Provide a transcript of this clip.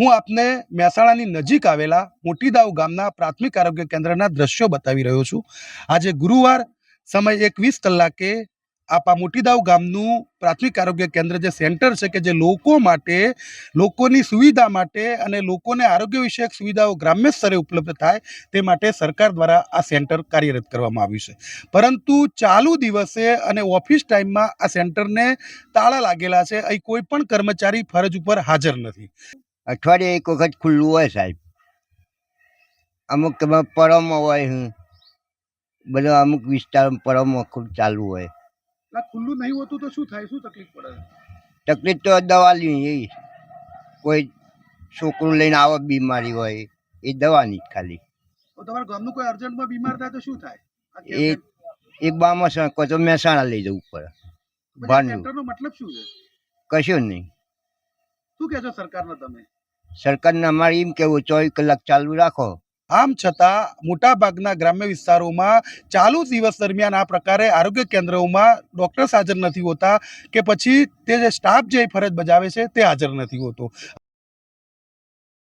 હું આપને મહેસાણાની નજીક આવેલા મોટીદાવ ગામના પ્રાથમિક આરોગ્ય કેન્દ્રના દ્રશ્યો બતાવી રહ્યો છું. આજે ગુરુવાર સમય એકવીસ કલાકે આપ આ મોટીદાવ ગામનું પ્રાથમિક આરોગ્ય કેન્દ્ર જે સેન્ટર છે કે જે લોકો માટે, લોકોની સુવિધા માટે અને લોકોને આરોગ્ય વિષયક સુવિધાઓ ગ્રામ્ય સ્તરે ઉપલબ્ધ થાય તે માટે સરકાર દ્વારા આ સેન્ટર કાર્યરત કરવામાં આવ્યું છે. પરંતુ ચાલુ દિવસે અને ઓફિસ ટાઈમમાં આ સેન્ટરને તાળા લાગેલા છે. અહીં કોઈ પણ કર્મચારી ફરજ ઉપર હાજર નથી. અઠવાડિયે એક વખત ખુલ્લું હોય સાહેબ. અમુક તમે પરમો હોય હું. બધો અમુક વિસ્તારમાં પરમો ખૂબ ચાલુ હોય. ખુલ્લું નહીં હોતું તો શું થાય? શું તકલીફ પડે? તકલીફ તો દવા એ કોઈ છોકરું લઈને આવે બીમારી હોય એ દવાની જ ખાલી. તમારા ગામનું કોઈ અર્જન્ટમાં બીમાર થાય તો શું થાય? એ એ બામાં કહો તો મહેસાણા લઈ જવું પડે. ભાનુ મતલબ શું છે? કશું નહીં. શું કહેશો સરકારને તમે? સરકારને અમારે એમ કેવું ચોવીસ કલાક ચાલુ રાખો. આમ છતાં, મોટાભાગના ગ્રામ્ય વિસ્તારોમાં ચાલુ દિવસ દરમિયાન આ પ્રકારે આરોગ્ય કેન્દ્રોમાં ડૉક્ટર્સ હાજર નથી હોતા કે પછી તે જે સ્ટાફ જે ફરજ બજાવે છે તે હાજર નથી હોતો.